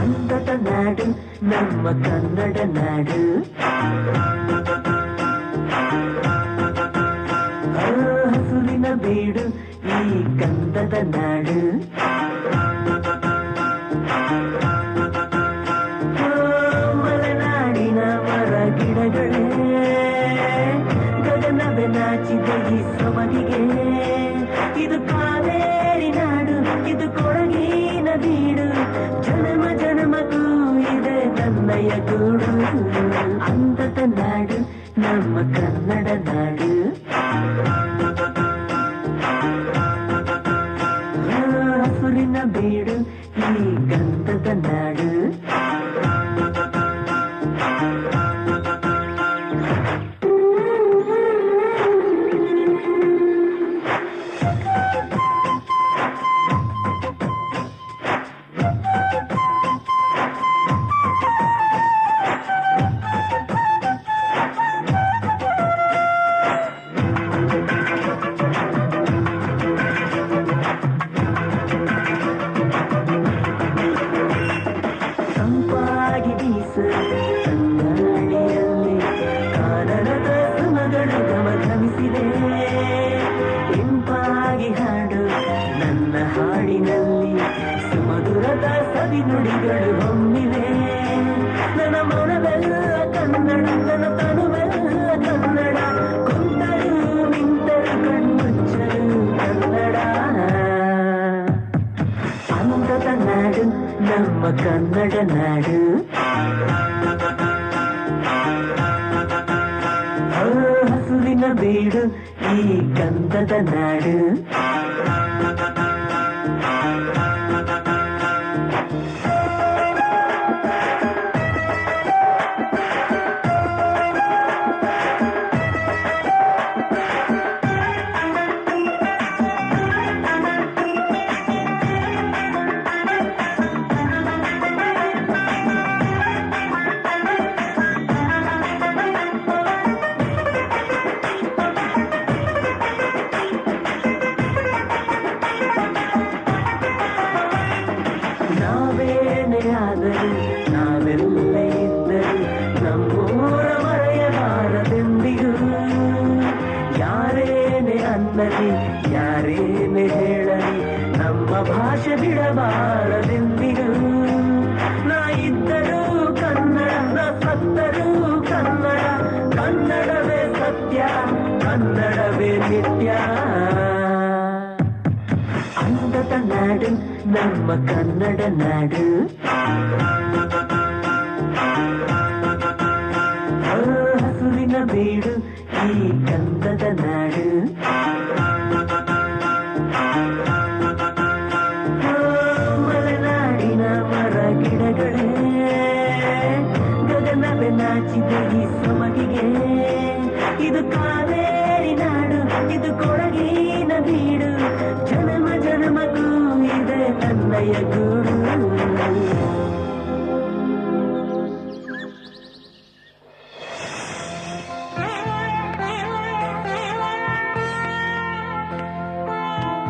ಅಂದದ ನಾಡು, ನಮ್ಮ ಕನ್ನಡ ನಾಡು. ಹಸುರಿನ ಬೀಡು, ಈ ಕಂದದ ನಾಡು. ಮರ ಗಿಡಗಳೇ ಗಗನವೇ ನಾಚಿದ ಈ ಇದು ಕಾವೇರಿ ನನ್ನಯ ಗೂಡು ಅಂದದ ನಾಡು ನಮ್ಮ ಕನ್ನಡ ನಾಡು ಗಮಗಮಿಸಿದೆ ಇಂಪಾಗಿ ಹಾಡು ನನ್ನ ಹಾಡಿನಲ್ಲಿ ಸುಮಧುರದ ಸವಿ ನುಡಿಗಳು ಹೊಮ್ಮಿವೆ. ನನ್ನ ಮನವೆಲ್ಲ ಕನ್ನಡ, ನನ್ನ ತನುವೆಲ್ಲ ಕನ್ನಡ. ಕುಂತರು ನಿಂತರು ಕಣ್ಮುಚ್ಚರು ಕನ್ನಡ. ಅಮೃತ ನಾಡು, ನಮ್ಮ ಕನ್ನಡ ನಾಡು. ಹಸುರಿನ ಬೀಡು ಈ ಗಂಧದ ನಾವೆಲ್ಲ ಇದ್ದರು ನಮ್ಮೂರ ಮರೆಯಬಾರದೆಂದಿಗೂ ಯಾರೇನೇ ಅನ್ನಲಿ ಯಾರೇನೇ ಹೇಳಲಿ ನಮ್ಮ ಭಾಷೆ ಬಿಡಬಾರದೆಂದಿಗೂ ನಾ ಇದ್ದರೂ ಕನ್ನಡ ನಾ ಸತ್ತರೂ ಕನ್ನಡ ಕನ್ನಡವೇ ಸತ್ಯ ಕನ್ನಡವೇ ನಿತ್ಯ ನಾಡು, ನಮ್ಮ ಕನ್ನಡ ನಾಡು. ಹಸುವಿನ ಹಸುರಿನ ಬೀಡು, ಈ ಕಂದದ ನಾಡು. ಮಲೆನಾಡಿನ ಮರ ಗಿಡಗಳೇ, ಗಗನವೇ ನಾಚಿದ ಈ ಸೊಬಗಿಗೆ ಇದು ಕಾವೇರಿ ನಾಡು, ಇದು ಕೊಡಗಿನ ಬೀಡು. ಜನ್ಮ ಜನ್ಮಕ್ಕೂ ಇದೆ ನನ್ನಯ ಗೂಡು